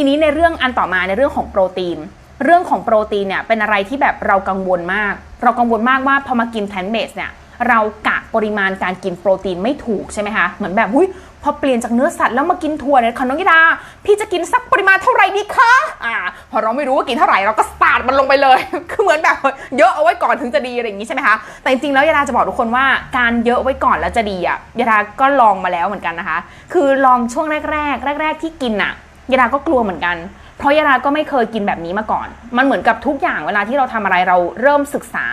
ทีนี้ในเรื่องอันต่อมาในเรื่องของโปรตีน เรื่องของโปรตีนเนี่ยเป็นอะไรที่แบบเรากังวลมาก เรากังวลมากว่าพอมากินแพลนเบสเนี่ยเรากะปริมาณการกินโปรตีนไม่ถูกใช่ไหมคะ เหมือนแบบอุ้ยพอเปลี่ยนจากเนื้อสัตว์แล้วมากินถั่วเนี่ยค่ะน้องยิดา พี่จะกินสักปริมาณเท่าไหร่ดีคะอ่า พอเราไม่รู้ว่ากินเท่าไหร่เราก็สาร์ทมันลงไปเลย คือเหมือนแบบเยอะเอาไว้ก่อนถึงจะดีอะไรอย่างนี้ใช่ไหมคะ แต่จริงๆแล้วยาดาจะบอกทุกคนว่าการเยอะไว้ก่อนแล้วจะดีอะยาดาก็ลองมาแล้วเหมือนกันนะคะ คือลองช่วงแรกๆแรก ๆ ที่กินอะ ยาดาก็กลัวเหมือนกัน เพราะยาดาก็ไม่เคยกินแบบนี้มาก่อน มันเหมือนกับทุกอย่างเวลาที่เราทำอะไรเราเริ่มศึกษา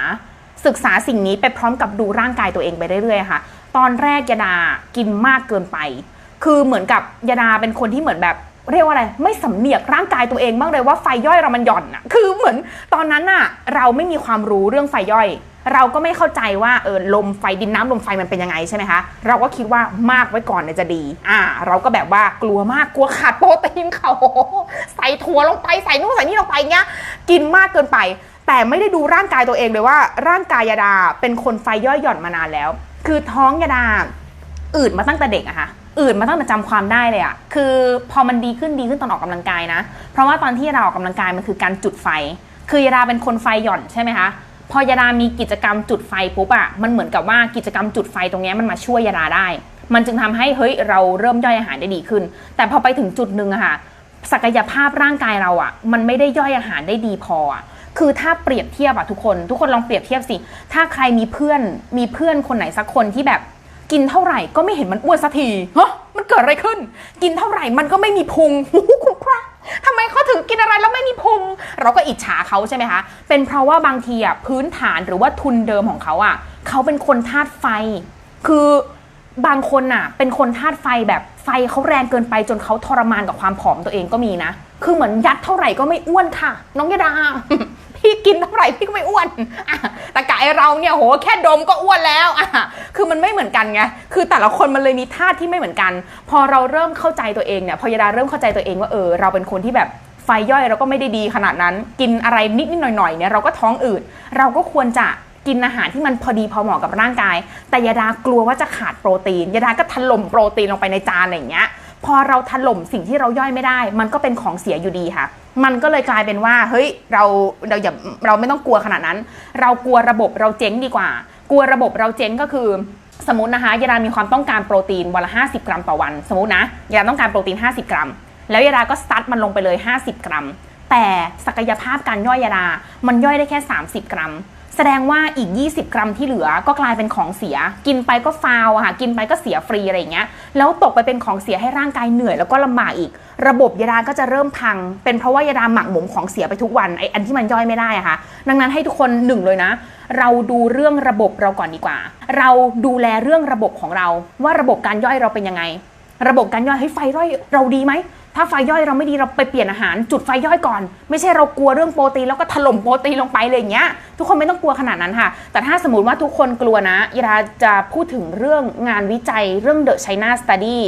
ศึกษาสิ่งนี้ไปพร้อมกับดูร่างกายตัวเองไปเรื่อยๆค่ะ ตอนแรกยาดากินมากเกินไป คือเหมือนกับยาดาเป็นคนที่เหมือนแบบ เรียกว่าอะไรไม่สำเนียกร่างกายตัวเองบ้างเลยว่าไฟย่อยเรามันหย่อนอะคือเหมือนตอนนั้นอะเราไม่มีความรู้เรื่องไฟย่อย เราก็ไม่เข้าใจว่าเออลมไฟดินน้ำลมไฟมันเป็นยังไงใช่ไหมคะเราก็คิดว่ามากไว้ก่อนเนี่ยจะดี อ่า เราก็แบบว่ากลัวมากกลัวขาดโปรตีนเขาใส่ถั่วลงไปใส่นู่นใส่นี่ลงไปเงี้ย กินมากเกินไป แต่ไม่ได้ดูร่างกายตัวเองเลยว่า ร่างกายยาดาเป็นคนไฟย่อยหย่อนมานานแล้ว คือท้องยาดาอืดมาตั้งแต่เด็กอะค่ะ อืดมาตั้งแต่จำความได้เลยอะคือพอมันดีขึ้นดีขึ้นตอนออกกำลังกายนะ เพราะว่าตอนที่ยาดาออกกำลังกายมันคือการจุดไฟ คือยาดาเป็นคนไฟหย่อนใช่ไหมคะพอยาดามีกิจกรรมจุดไฟปุ๊บอะมันเหมือนกับว่ากิจกรรมจุดไฟตรงนี้มันมาช่วยยาดาได้ มันจึงทำให้เฮ้ยเราเริ่มย่อยอาหารได้ดีขึ้น แต่พอไปถึงจุดหนึ่งอะค่ะศักยภาพร่างกายเราอะมันไม่ได้ย่อยอาหารได้ดีพออะคือถ้าเปรียบเทียบอะทุกคน ทุกคนลองเปรียบเทียบสิ ถ้าใครมีเพื่อนมีเพื่อนคนไหนสักคนที่แบบ กินเท่าไหร่ก็ไม่เห็นมันอ้วนสักทีฮะมันเกิดอะไรขึ้น กินเท่าไหร่มันก็ไม่มีพุงหูคุณพระทำไมเขาถึงกินอะไรแล้วไม่มีพุง เราก็อิจฉาเขาใช่ไหมคะ เป็นเพราะว่าบางทีอะพื้นฐานหรือว่าทุนเดิมของเขาอะเขาเป็นคนธาตุไฟ คือบางคนน่ะ เป็นคนธาตุไฟแบบไฟเขาแรงเกินไปจนเขาทรมานกับความผอมตัวเองก็มีนะ คือเหมือนยัดเท่าไหร่ก็ไม่อ้วนค่ะ น้องยดา พี่กินเท่าไหร่พี่ก็ไม่อ้วนอะแต่กายเราเนี่ยโหแค่ดมก็อ้วนแล้วอะคือมันไม่เหมือนกันไงคือแต่ละคนมันเลยมีท่าที่ไม่เหมือนกัน พอเราเริ่มเข้าใจตัวเองเนี่ยพอยาดาเริ่มเข้าใจตัวเองว่าเออเราเป็นคนที่แบบไฟย่อยเราก็ไม่ได้ดีขนาดนั้น กินอะไรนิดนิดหน่อยหน่อยเนี่ยเราก็ท้องอืดเราก็ควรจะกินอาหารที่มันพอดีพอเหมาะกับร่างกาย แต่ยาดากลัวว่าจะขาดโปรตีนยาดาก็ถล่มโปรตีนลงไปในจานอะไรอย่างเงี้ย พอเราถล่มสิ่งที่เราย่อยไม่ได้ มันก็เป็นของเสียอยู่ดีค่ะ มันก็เลยกลายเป็นว่าเฮ้ยเราเราอย่าเราไม่ต้องกลัวขนาดนั้น เรากลัวระบบเราเจ๊งดีกว่า กลัวระบบเราเจ๊งก็คือสมมตินะคะยาดามีความต้องการโปรตีนวันละ 50 กรัมต่อวัน สมมตินะยาดาต้องการโปรตีน 50 กรัม แล้วยาดาก็ซัดมันลงไปเลย 50 กรัม แต่ศักยภาพการย่อยยาดา มันย่อยได้แค่ 30 กรัม แสดงว่าอีก 20 กรัมที่เหลือก็กลายเป็นของเสีย กินไปก็ฟาวอะค่ะ กินไปก็เสียฟรีอะไรอย่างเงี้ย แล้วตกไปเป็นของเสียให้ร่างกายเหนื่อยแล้วก็ลำบากอีก ระบบยาดาก็จะเริ่มพัง เป็นเพราะว่ายาดาหมักหมมของเสียไปทุกวันไออันที่มันย่อยไม่ได้อะค่ะ ดังนั้นให้ทุกคนหนึ่งเลยนะ เราดูเรื่องระบบเราก่อนดีกว่า เราดูแลเรื่องระบบของเรา ว่าระบบการย่อยเราเป็นยังไง ระบบการย่อยให้ไฟย่อยเราดีไหม ถ้าไฟย่อยเราไม่ดีเราไปเปลี่ยนอาหารจุดไฟย่อยก่อน ไม่ใช่เรากลัวเรื่องโปรตีนแล้วก็ถล่มโปรตีนลงไปเลยอย่างเงี้ย ทุกคนไม่ต้องกลัวขนาดนั้นค่ะ แต่ถ้าสมมติว่าทุกคนกลัวนะยาดาจะพูดถึงเรื่องงานวิจัยเรื่อง The China Study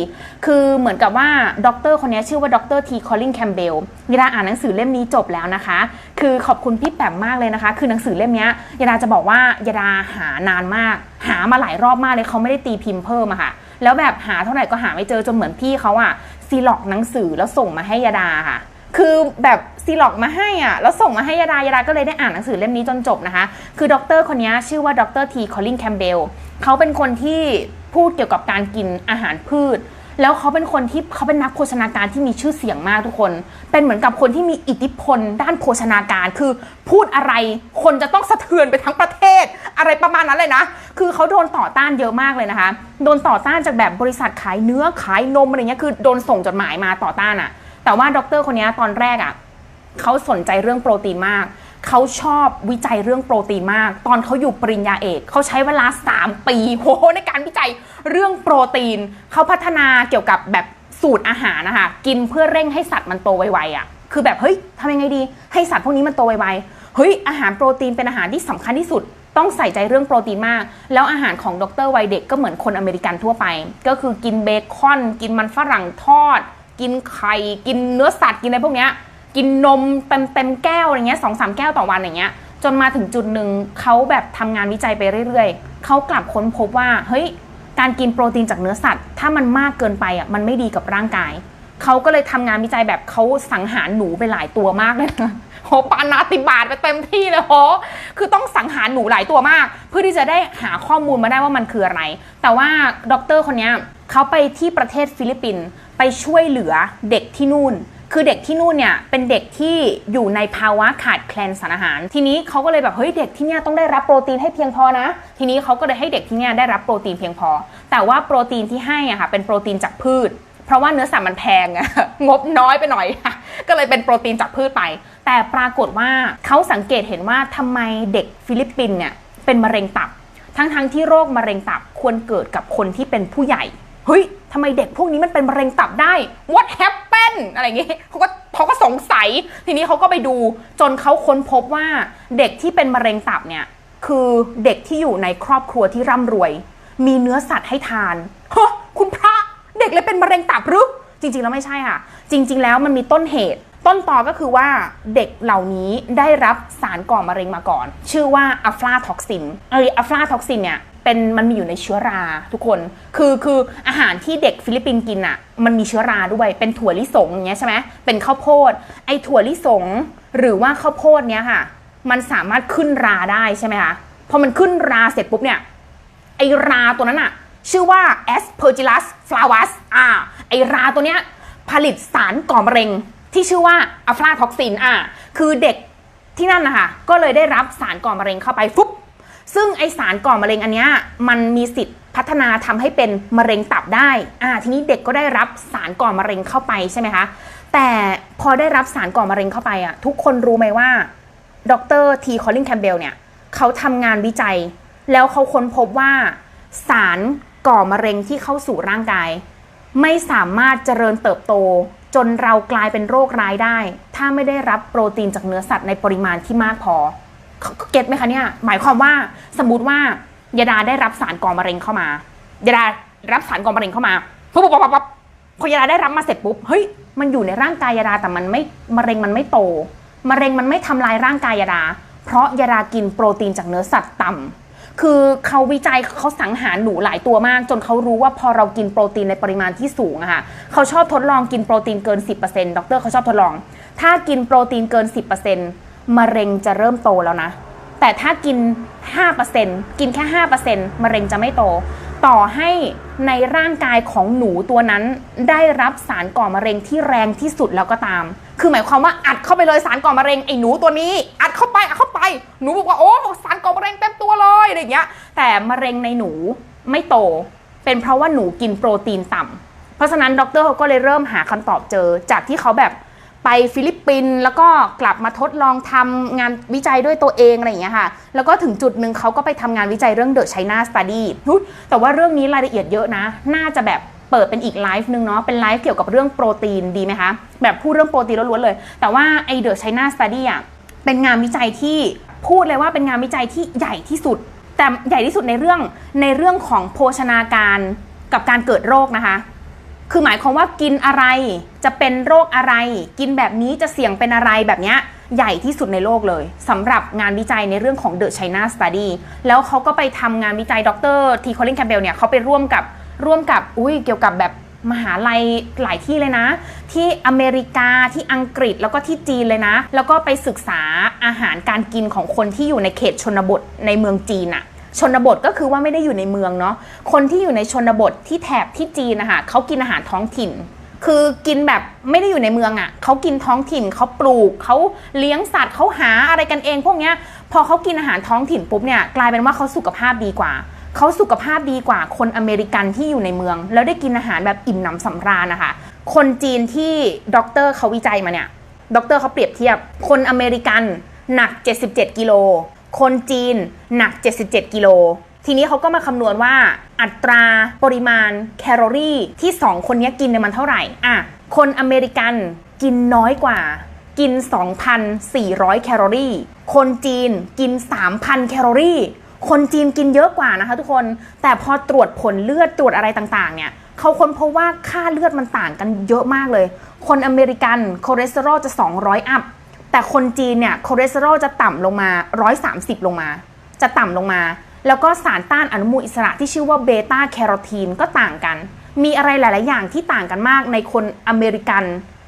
คือเหมือนกับว่าด็อกเตอร์คนนี้ชื่อว่าด็อกเตอร์ทีคอลลินแคมเบลยาดาอ่านหนังสือเล่มนี้จบแล้วนะคะ คือขอบคุณพี่แปมมากเลยนะคะ คือหนังสือเล่มเนี้ยยาดาจะบอกว่ายาดาหานานมาก หามาหลายรอบมากเลยเขาไม่ได้ตีพิมพ์เพิ่มอะค่ะแล้วแบบหาเท่าไหร่ก็หาไม่เจอจนเหมือนพี่เขาอะ ซีล็อกหนังสือแล้วส่งมาให้ยาดาค่ะ คือแบบซีล็อกมาให้อะแล้วส่งมาให้ยาดายาดาก็เลยได้อ่านหนังสือเล่มนี้จนจบนะคะ คือด็อกเตอร์คนนี้ชื่อว่าด็อกเตอร์ทีคอลลินแคมเบลเขาเป็นคนที่พูดเกี่ยวกับการกินอาหารพืช แล้วเขาเป็นคนที่เขาเป็นนักโภชนาการที่มีชื่อเสียงมากทุกคน เป็นเหมือนกับคนที่มีอิทธิพลด้านโภชนาการ คือพูดอะไรคนจะต้องสะเทือนไปทั้งประเทศ อะไรประมาณนั้นเลยนะ คือเขาโดนต่อต้านเยอะมากเลยนะคะ โดนต่อต้านจากแบบบริษัทขายเนื้อขายนมอะไรเงี้ย คือโดนส่งจดหมายมาต่อต้านอะแต่ว่าด็อกเตอร์คนนี้ตอนแรกอะเขาสนใจเรื่องโปรตีนมาก เขาชอบวิจัยเรื่องโปรตีนมาก ตอนเขาอยู่ปริญญาเอกเขาใช้เวลา 3 ปีโหในการวิจัยเรื่องโปรตีน เขาพัฒนาเกี่ยวกับแบบสูตรอาหารนะคะกินเพื่อเร่งให้สัตว์มันโตไวๆอะ่ะคือแบบเฮ้ยทำยังไงดี ให้สัตว์พวกนี้มันโตไวๆเฮ้ยอาหารโปรตีนเป็นอาหารที่สำคัญที่สุด ต้องใส่ใจเรื่องโปรตีนมาก แล้วอาหารของดรวัยเด็กก็เหมือนคนอเมริกันทั่วไป ก็คือกินเบคอน กินมันฝรั่งทอด กินไข่ กินเนื้อสัตว์กินอะไรพวกเนี้ย กินนมเต็มเต็มแก้วอะไรเงี้ยสองสามแก้วต่อวันอย่างเงี้ยจนมาถึงจุดหนึ่งเขาแบบทำงานวิจัยไปเรื่อยๆเขากลับค้นพบว่าเฮ้ยการกินโปรตีนจากเนื้อสัตว์ ถ้ามันมากเกินไปอะมันไม่ดีกับร่างกายเขาก็เลยทำงานวิจัยแบบเขาสังหารหนูไปหลายตัวมากเลยนะโหปานาติบาตไปเต็มที่เลยโหคือต้องสังหารหนูหลายตัวมาก เพื่อที่จะได้หาข้อมูลมาได้ว่ามันคืออะไร แต่ว่าด็อกเตอร์คนนี้เขาไปที่ประเทศฟิลิปปินส์ไปช่วยเหลือเด็กที่นู่น คือเด็กที่นู่นเนี่ยเป็นเด็กที่อยู่ในภาวะขาดแคลนสารอาหาร ทีนี้เขาก็เลยแบบเฮ้ยเด็กที่เนี่ยต้องได้รับโปรตีนให้เพียงพอนะ ทีนี้เขาก็เลยให้เด็กที่เนี่ยได้รับโปรตีนเพียงพอ แต่ว่าโปรตีนที่ให้อะค่ะเป็นโปรตีนจากพืช เพราะว่าเนื้อสัตว์มันแพงอะงบน้อยไปหน่อย ก็เลยเป็นโปรตีนจากพืชไป แต่ปรากฏว่าเขาสังเกตเห็นว่าทำไมเด็กฟิลิปปินเนี่ยเป็นมะเร็งตับ ทั้งๆที่โรคมะเร็งตับควรเกิดกับคนที่เป็นผู้ใหญ่เฮ้ยทำไมเด็กพวกนี้มันเป็นมะเร็งตับได้ what happened อะไรอย่างงี้เขาก็เขาก็สงสัย ทีนี้เขาก็ไปดูจนเขาค้นพบว่าเด็กที่เป็นมะเร็งตับเนี่ยคือเด็กที่อยู่ในครอบครัวที่ร่ำรวย มีเนื้อสัตว์ให้ทานฮะคุณพระเด็กเลยเป็นมะเร็งตับหรือจริงๆแล้วไม่ใช่ค่ะ จริง ๆ แล้วมันมีต้นเหตุ ต้นตอก็คือว่าเด็กเหล่านี้ได้รับสารก่อมะเร็งมาก่อน ชื่อว่าอะฟลาท็อกซินไออะฟลาท็อกซินเนี่ย เป็นมันมีอยู่ในเชื้อราทุกคน คือคืออาหารที่เด็กฟิลิปปินส์กินอะ มันมีเชื้อราด้วย เป็นถั่วลิสงอย่างเงี้ยใช่ไหมเป็นข้าวโพด ไอถั่วลิสง หรือว่าข้าวโพดเนี้ยค่ะ มันสามารถขึ้นราได้ใช่ไหมคะพอมันขึ้นราเสร็จปุ๊บเนี่ย ไอราตัวนั้นอะชื่อว่า Aspergillus flavus อ่า ไอราตัวเนี้ยผลิตสารก่อมะเร็งที่ชื่อว่าอะฟลาท็อกซินอ่าคือเด็กที่นั่นนะคะก็เลยได้รับสารก่อมะเร็งเข้าไปฟุ๊บ ซึ่งไอสารก่อมะเร็งอันเนี้ยมันมีสิทธิ์พัฒนาทำให้เป็นมะเร็งตับได้อ่าทีนี้เด็กก็ได้รับสารก่อมะเร็งเข้าไปใช่ไหมคะ แต่พอได้รับสารก่อมะเร็งเข้าไปอะทุกคนรู้ไหมว่าดรทีคอลลินแคมเบลเนี่ยเขาทำงานวิจัย แล้วเขาค้นพบว่า สารก่อมะเร็งที่เข้าสู่ร่างกาย ไม่สามารถเจริญเติบโต จนเรากลายเป็นโรคร้ายได้ ถ้าไม่ได้รับโปรตีนจากเนื้อสัตว์ในปริมาณที่มากพอ เก็ตไหมคะเนี่ย หมายความว่าสมมติว่ายาดาได้รับสารก่อมะเร็งเข้ามายาดารับสารก่อมะเร็งเข้ามาปุ๊บปุ๊บปุ๊บพอยาดาได้รับมาเสร็จปุ๊บเฮ้ยมันอยู่ในร่างกายยาดาแต่มันไม่มะเร็งมันไม่โตมะเร็งมันไม่ทำลายร่างกายยาดา เพราะยาดากินโปรตีนจากเนื้อสัตว์ต่ำคือเขาวิจัยเขาสังหารหนูหลายตัวมาก จนเขารู้ว่าพอเรากินโปรตีนในปริมาณที่สูงอะค่ะเขาชอบทดลองกินโปรตีนเกิน 10%ดรเขาชอบทดลอง ถ้ากินโปรตีนเกิน 10% มะเร็งจะเริ่มโตแล้วนะ แต่ถ้ากิน 5%กินแค่ 5%มะเร็งจะไม่โต ต่อให้ในร่างกายของหนูตัวนั้น ได้รับสารก่อมะเร็งที่แรงที่สุดแล้วก็ตาม คือหมายความว่าอัดเข้าไปเลยสารก่อมะเร็งไอ้หนูตัวนี้ อัดเข้าไปอัดเข้าไป หนูบอกว่าโอ้สารก่อมะเร็งเต็มตัวเลยอะไรอย่างเงี้ย แต่มะเร็งในหนูไม่โต เป็นเพราะว่าหนูกินโปรตีนต่ำเพราะฉะนั้นดรเขาก็เลยเริ่มหาคำตอบเจอจากที่เขาแบบ ไปฟิลิปปินส์แล้วก็กลับมาทดลองทำงานวิจัยด้วยตัวเองอะไรอย่างเงี้ยค่ะ แล้วก็ถึงจุดหนึ่งเขาก็ไปทำงานวิจัยเรื่อง The China Study อุ๊ยแต่ว่าเรื่องนี้รายละเอียดเยอะนะ น่าจะแบบเปิดเป็นอีกไลฟ์หนึ่งเนาะ เป็นไลฟ์เกี่ยวกับเรื่องโปรตีนดีไหมคะ แบบพูดเรื่องโปรตีนล้วนๆเลย แต่ว่าไอ The China Study อะ เป็นงานวิจัยที่พูดเลยว่าเป็นงานวิจัยที่ใหญ่ที่สุด แต่ใหญ่ที่สุดในเรื่องในเรื่องของโภชนาการกับการเกิดโรคนะคะ คือหมายความว่ากินอะไรจะเป็นโรคอะไร กินแบบนี้จะเสี่ยงเป็นอะไรแบบนี้ใหญ่ที่สุดในโลกเลยสำหรับงานวิจัยในเรื่องของ The China Study แล้วเขาก็ไปทำงานวิจัยดรทีคอลินแคมเบลเนี่ยเขาไปร่วมกับร่วมกับอุ้ยเกี่ยวกับแบบมหาลัยหลายที่เลยนะ ที่อเมริกาที่อังกฤษแล้วก็ที่จีนเลยนะ แล้วก็ไปศึกษาอาหารการกินของคนที่อยู่ในเขตชนบทในเมืองจีนอะ ชนบทก็คือว่าไม่ได้อยู่ในเมืองเนาะคนที่อยู่ในชนบทที่แถบที่จีนนะคะเขากินอาหารท้องถิ่น คือกินแบบไม่ได้อยู่ในเมืองอะ่ะเขากินท้องถิ่นเขาปลูกเขาเลี้ยงสัตว์เขาหาอะไรกันเอง พวกเนี้ยพอเขากินอาหารท้องถิ่นปุ๊บเนี่ยกลายเป็นว่าเขาสุขภาพดีกว่าเขาสุขภาพดีกว่าคนอเมริกันที่อยู่ในเมือง แล้วได้กินอาหารแบบอิ่มหนำสำราญนะคะ คนจีนที่ด็อกเตอร์เขาวิจัยมาเนี่ยด็อกเตอร์เขาเปรียบเทียบ คนอเมริกันหนัก 77 กิโล คนจีนหนัก 77 กิโล ทีนี้เขาก็มาคำนวณว่าอัตราปริมาณแคลอรี่ที่ 2 คนนี้กินเนี่ยมันเท่าไหร่อะคนอเมริกันกินน้อยกว่า กิน 2,400 แคลอรี่ คนจีนกิน 3,000 แคลอรี่ คนจีนกินเยอะกว่านะคะทุกคน แต่พอตรวจผลเลือดตรวจอะไรต่างๆ เนี่ยเขาค้นพบว่าค่าเลือดมันต่างกันเยอะมากเลย คนอเมริกันคอเลสเตอรอลจะ 200 อัพ แต่คนจีนเนี่ยคอเลสเตอรอลจะต่ำลงมา 130 ลงมา จะต่ำลงมา แล้วก็สารต้านอนุมูลอิสระที่ชื่อว่าเบต้าแคโรทีนก็ต่างกัน มีอะไรหลาย ๆ อย่างที่ต่างกันมากในคนอเมริกัน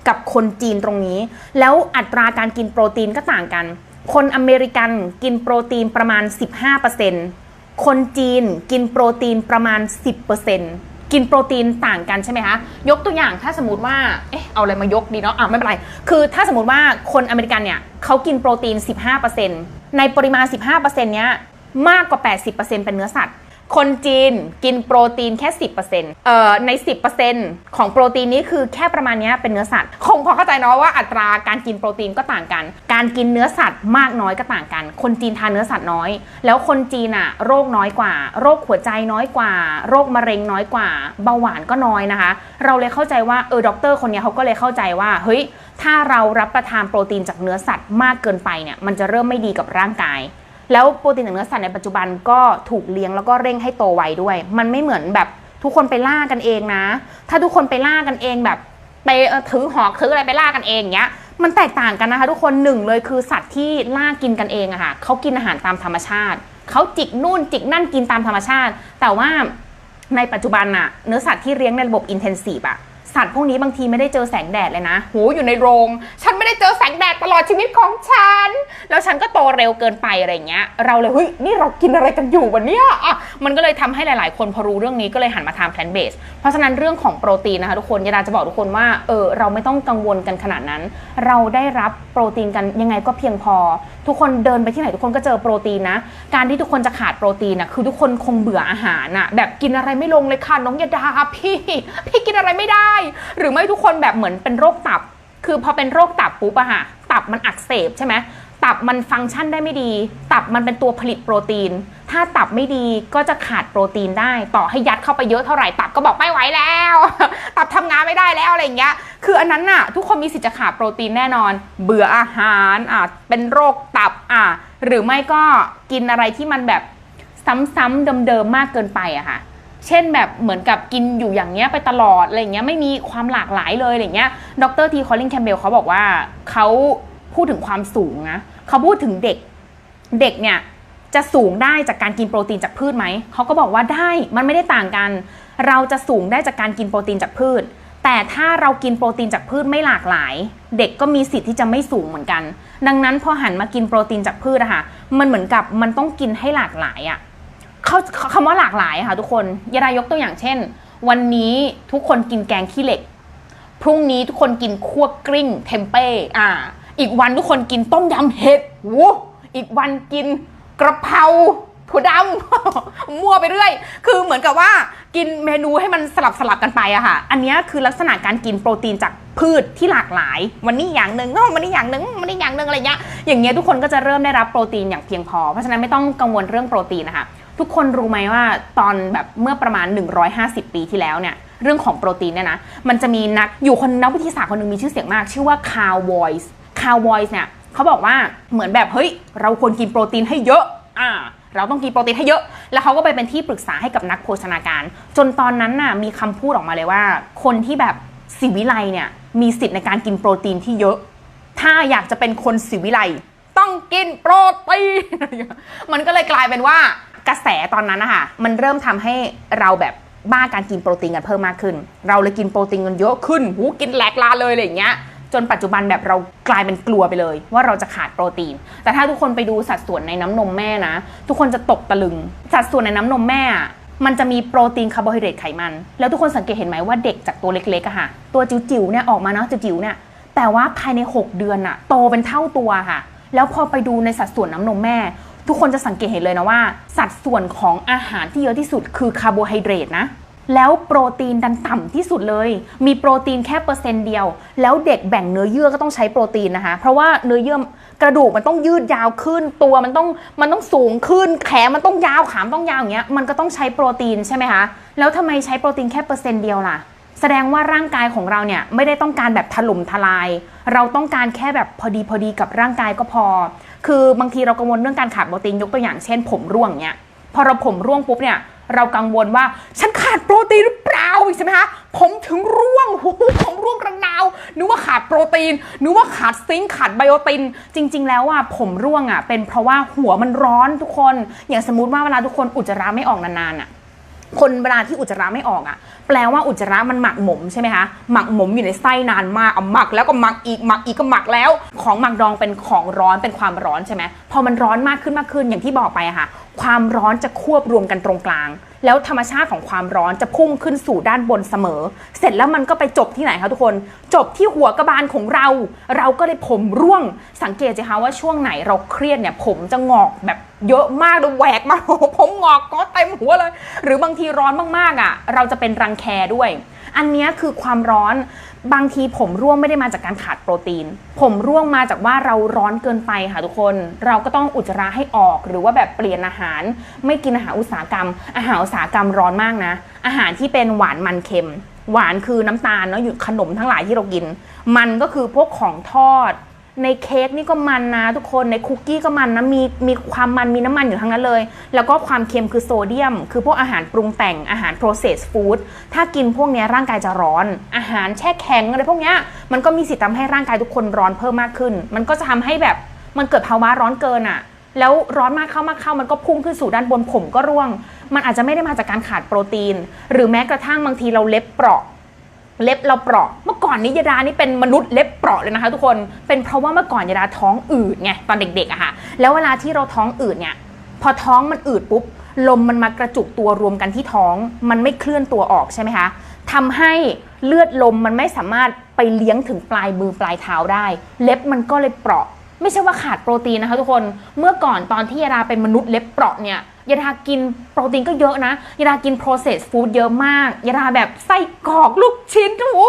กับคนจีนตรงนี้ แล้วอัตราการกินโปรตีนก็ต่างกัน คนอเมริกันกินโปรตีนประมาณ 15%คนจีนกินโปรตีนประมาณ 10% กินโปรตีนต่างกันใช่ไหมคะ ยกตัวอย่างถ้าสมมติว่า เอ๊ะ เอาอะไรมายกดีเนาะอะไม่เป็นไร คือถ้าสมมติว่าคนอเมริกันเนี่ยเขากินโปรตีน 15%ในปริมาณ 15%เนี้ยมากกว่า 80%เป็นเนื้อสัตว์ คนจีนกินโปรตีนแค่ 10%เอ่อใน 10%ของโปรตีนนี้คือแค่ประมาณนี้เป็นเนื้อสัตว์ คงพอเข้าใจเนาะว่าอัตราการกินโปรตีนก็ต่างกัน การกินเนื้อสัตว์มากน้อยก็ต่างกัน คนจีนทานเนื้อสัตว์น้อย แล้วคนจีนอะโรคน้อยกว่า โรคหัวใจน้อยกว่า โรคมะเร็งน้อยกว่า เบาหวานก็น้อยนะคะ เราเลยเข้าใจว่าเออด็อกเตอร์คนนี้เขาก็เลยเข้าใจว่าเฮ้ยถ้าเรารับประทานโปรตีนจากเนื้อสัตว์มากเกินไปเนี่ยมันจะเริ่มไม่ดีกับร่างกาย แล้วโปรตีนจากเนื้อสัตว์ในปัจจุบันก็ถูกเลี้ยงแล้วก็เร่งให้โตไวด้วย มันไม่เหมือนแบบทุกคนไปล่ากันเองนะ ถ้าทุกคนไปล่ากันเองแบบไปถือหอกถืออะไรไปล่ากันเองเงี้ย มันแตกต่างกันนะคะ ทุกคนหนึ่งเลยคือสัตว์ที่ล่ากินกันเองอะค่ะเขากินอาหารตามธรรมชาติเขาจิกนู่นจิกนั่นกินตามธรรมชาติ แต่ว่าในปัจจุบันอะเนื้อสัตว์ที่เลี้ยงในระบบอินเทนซีฟอะ สัตว์พวกนี้บางทีไม่ได้เจอแสงแดดเลยนะโหอยู่ในโรง ฉันไม่ได้เจอแสงแดดตลอดชีวิตของฉัน แล้วฉันก็โตเร็วเกินไปอะไรเงี้ย เราเลยเฮ้ยนี่เรากินอะไรกันอยู่วันเนี้ยอะมันก็เลยทำให้หลาย ๆ คนพอรู้เรื่องนี้ก็เลยหันมาทานแพลนเบส เพราะฉะนั้นเรื่องของโปรตีนนะคะทุกคนยาดาจะบอกทุกคนว่าเออเราไม่ต้องกังวลกันขนาดนั้น เราได้รับโปรตีนกันยังไงก็เพียงพอ ทุกคนเดินไปที่ไหนทุกคนก็เจอโปรตีนนะ การที่ทุกคนจะขาดโปรตีนนะคือทุกคนคงเบื่ออาหารนะแบบกินอะไรไม่ลงเลยค่ะน้องยาดาพี่ พี่กินอะไรไม่ได้หรือไม่ทุกคนแบบเหมือนเป็นโรคตับ คือพอเป็นโรคตับปุ๊บอะค่ะตับมันอักเสบใช่ไหมตับมันฟังก์ชันได้ไม่ดี ตับมันเป็นตัวผลิตโปรตีน ถ้าตับไม่ดีก็จะขาดโปรตีนได้ ต่อให้ยัดเข้าไปเยอะเท่าไหร่ตับก็บอกไม่ไหวแล้ว ตับทำงานไม่ได้แล้วอะไรอย่างเงี้ย คืออันนั้นน่ะ ทุกคนมีสิทธิ์จะขาดโปรตีนแน่นอน เบื่ออาหารอะเป็นโรคตับอะหรือไม่ก็กินอะไรที่มันแบบซ้ำๆเดิมๆมากเกินไปอะค่ะ เช่นแบบเหมือนกับกินอยู่อย่างเงี้ยไปตลอดอะไรเงี้ยไม่มีความหลากหลายเลยอะไรเงี้ยดรทีคอลลินแคมเบลเขาบอกว่าเขาพูดถึงความสูงนะเขาพูดถึงเด็กเด็กเนี่ยจะสูงได้จากการกินโปรตีนจากพืชไหม เขาก็บอกว่าได้มันไม่ได้ต่างกัน เราจะสูงได้จากการกินโปรตีนจากพืช แต่ถ้าเรากินโปรตีนจากพืชไม่หลากหลาย เด็กก็มีสิทธิ์ที่จะไม่สูงเหมือนกัน ดังนั้นพอหันมากินโปรตีนจากพืชอะค่ะมันเหมือนกับมันต้องกินให้หลากหลายอะ เขาคำว่าหลากหลายอะค่ะทุกคนยาดายกตัวอย่างเช่น วันนี้ทุกคนกินแกงขี้เหล็ก พรุ่งนี้ทุกคนกินคั่วกลิ้งเทมเป้อ่า อีกวันทุกคนกินต้มยำเห็ดว้อีกวันกินกระเพราถั่วดำมั่วไปเรื่อย คือเหมือนกับว่ากินเมนูให้มันสลับสลับกันไปอะค่ะ อันนี้คือลักษณะการกินโปรตีนจากพืชที่หลากหลาย วันนี้อย่างหนึ่งอ้อวันนี้อย่างหนึ่งวันนี้อย่างหนึ่งอะไรเงี้ย อย่างเงี้ยทุกคนก็จะเริ่มได้รับโปรตีนอย่างเพียงพอ เพราะฉะนั้นไม่ต้องกังวลเรื่องโปรตีนนะคะ ทุกคนรู้ไหมว่าตอนแบบเมื่อประมาณ 150 ปีที่แล้วเนี่ยเรื่องของโปรตีนเนี่ยนะมันจะมีนักอยู่คนนักวิทยาศาสตร์คนหนึ่งมีชื่อเสียงมาก ชื่อว่าคาร์วอยส์คาร์วอยส์เนี่ยเขาบอกว่าเหมือนแบบเฮ้ย เราควรกินโปรตีนให้เยอะอ่าเราต้องกินโปรตีนให้เยอะ แล้วเขาก็ไปเป็นที่ปรึกษาให้กับนักโภชนาการ จนตอนนั้นน่ะมีคำพูดออกมาเลยว่า คนที่แบบสิวิไลเนี่ยมีสิทธิ์ในการกินโปรตีนที่เยอะ ถ้าอยากจะเป็นคนสิวิไลต้องกินโปรตีน มันก็เลยกลายเป็นว่า กระแสตอนนั้นนะคะมันเริ่มทำให้เราแบบบ้าการกินโปรตีนกันเพิ่มมากขึ้น เราเลยกินโปรตีนกันเยอะขึ้นหูกินแหลกลาเลยอะไรอย่างเงี้ยจนปัจจุบันแบบเรากลายเป็นกลัวไปเลย ว่าเราจะขาดโปรตีน แต่ถ้าทุกคนไปดูสัดส่วนในน้ำนมแม่นะ ทุกคนจะตกตะลึง สัดส่วนในน้ำนมแม่ มันจะมีโปรตีนคาร์โบไฮเดรตไขมัน แล้วทุกคนสังเกตเห็นไหมว่าเด็กจากตัวเล็กๆอะค่ะ ตัวจิ๋วๆเนี่ยออกมาเนาะจิ๋วๆเนี่ย แต่ว่าภายใน 6 เดือนอะโตเป็นเท่าตัวค่ะ แล้วพอไปดูในสัดส่วนน้ำนมแม่ ทุกคนจะสังเกตเห็นเลยนะว่า สัดส่วนของอาหารที่เยอะที่สุดคือคาร์โบไฮเดรตนะแล้วโปรตีนดันต่ำที่สุดเลย มีโปรตีนแค่เปอร์เซ็นต์เดียว แล้วเด็กแบ่งเนื้อเยื่อก็ต้องใช้โปรตีนนะคะ เพราะว่าเนื้อเยื่อกระดูกมันต้องยืดยาวขึ้น ตัวมันต้องมันต้องสูงขึ้น แขนมันต้องยาวขามต้องยาวอย่างเงี้ย มันก็ต้องใช้โปรตีนใช่ไหมคะ แล้วทำไมใช้โปรตีนแค่เปอร์เซ็นต์เดียวล่ะ แสดงว่าร่างกายของเราเนี่ยไม่ได้ต้องการแบบถล่มทลาย เราต้องการแค่แบบพอดีพอดีกับร่างกายก็พอ คือบางทีเรากังวลเรื่องการขาดโปรตีนยกตัวอย่างเช่น ผมร่วงเนี่ยพอเราผมร่วงปุ๊บเนี่ยเรากังวลว่าฉันขาดโปรตีนหรือเปล่าใช่ไหมคะผมถึงร่วงหูผมร่วงระนาวนึกว่าขาดโปรตีนนึกว่าขาดซิงค์ขาดไบโอติน จริง ๆ แล้วอะผมร่วงอะเป็นเพราะว่าหัวมันร้อนทุกคน อย่างสมมติว่าเวลาทุกคนอุจจาระไม่ออกนานๆอะ คนเวลาที่อุจจาระไม่ออกอะ่ะ แปลว่าอุจจาระมันหมักหมมใช่ไหมคะหมักหมมอยู่ในไส้นานมากเอาหมักแล้วก็หมักอีกหมักอีกก็หมักแล้ว ของหมักดองเป็นของร้อนเป็นความร้อนใช่ไหมพอมันร้อนมากขึ้นมากขึ้นอย่างที่บอกไปอะค่ะ ความร้อนจะควบรวมกันตรงกลาง แล้วธรรมชาติของความร้อนจะพุ่งขึ้นสู่ด้านบนเสมอ เสร็จแล้วมันก็ไปจบที่ไหนคะทุกคน จบที่หัวกระบาลของเรา เราก็เลยผมร่วง สังเกตสิคะว่าช่วงไหนเราเครียดเนี่ยผมจะงอกแบบเยอะมากดูแหวกมากโอ้โหผมงอกก็เต็มหัวเลย หรือบางทีร้อนมากๆอะ เราจะเป็นรังแคด้วย อันนี้คือความร้อน บางทีผมร่วงไม่ได้มาจากการขาดโปรตีน ผมร่วงมาจากว่าเราร้อนเกินไปค่ะทุกคน เราก็ต้องอุจจาระให้ออก หรือว่าแบบเปลี่ยนอาหาร ไม่กินอาหารอุตสาหกรรม อาหารอุตสาหกรรมร้อนมากนะ อาหารที่เป็นหวานมันเค็ม หวานคือน้ำตาลเนาะอยู่ขนมทั้งหลายที่เรากิน มันก็คือพวกของทอด ในเค้กนี่ก็มันนะทุกคนในคุกกี้ก็มันนะมีมีความมันมีน้ำมันอยู่ทั้งนั้นเลย แล้วก็ความเค็มคือโซเดียม คือพวกอาหารปรุงแต่งอาหาร processed food ถ้ากินพวกนี้ร่างกายจะร้อน อาหารแช่แข็งอะไรพวกนี้มันก็มีสิทธิ์ทำให้ร่างกายทุกคนร้อนเพิ่มมากขึ้น มันก็จะทำให้แบบมันเกิดภาวะร้อนเกินอะ่ะแล้วร้อนมากเข้ามากเข้ามันก็พุ่งขึ้นสู่ด้านบนผมก็ร่วง มันอาจจะไม่ได้มาจากการขาดโปรตีน หรือแม้กระทั่งบางทีเราเล็บเปราะ เล็บเราเปราะ เมื่อก่อนนี้ยดานี่เป็นมนุษย์เล็บเปราะเลยนะคะทุกคน เป็นเพราะว่าเมื่อก่อนยดาท้องอืดไงตอนเด็กๆอะค่ะ แล้วเวลาที่เราท้องอืดเนี่ย พอท้องมันอืดปุ๊บ ลมมันมากระจุกตัวรวมกันที่ท้อง มันไม่เคลื่อนตัวออกใช่ไหมคะทำให้เลือดลมมันไม่สามารถไปเลี้ยงถึงปลายมือปลายเท้าได้ เล็บมันก็เลยเปราะ ไม่ใช่ว่าขาดโปรตีนนะคะทุกคน เมื่อก่อนตอนที่ยาดาเป็นมนุษย์เล็บเปราะเนี่ย ยาดากินโปรตีนก็เยอะนะยาดากิน processed food เยอะมากยาดาแบบไส้กรอกลูกชิ้นโอ้โห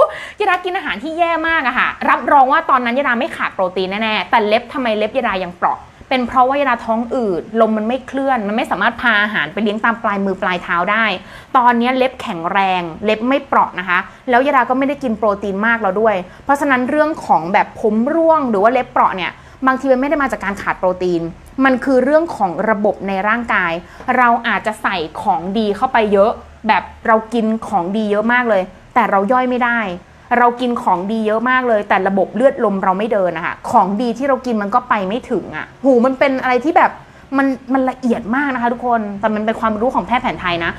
ยาดากินอาหารที่แย่มากอะค่ะ รับรองว่าตอนนั้นยาดาไม่ขาดโปรตีนแน่ๆแต่เล็บทำไมเล็บยาดายังเปราะเป็นเพราะว่ายาดาท้องอืดลมมันไม่เคลื่อน มันไม่สามารถพาอาหารไปเลี้ยงตามปลายมือปลายเท้าได้ ตอนนี้เล็บแข็งแรง เล็บไม่เปราะนะคะ แล้วยาดาก็ไม่ได้กินโปรตีนมากแล้วด้วย เพราะฉะนั้นเรื่องของแบบผมร่วงหรือว่าเล็บเปราะเนี่ย บางทีมันไม่ได้มาจากการขาดโปรตีน มันคือเรื่องของระบบในร่างกาย เราอาจจะใส่ของดีเข้าไปเยอะ แบบเรากินของดีเยอะมากเลย แต่เราย่อยไม่ได้ เรากินของดีเยอะมากเลย แต่ระบบเลือดลมเราไม่เดินนะคะของดีที่เรากินมันก็ไปไม่ถึงอะ่ะ หูมันเป็นอะไรที่แบบมันมันละเอียดมากนะคะทุกคน แต่มันเป็นความรู้ของแพทย์แผนไทยนะ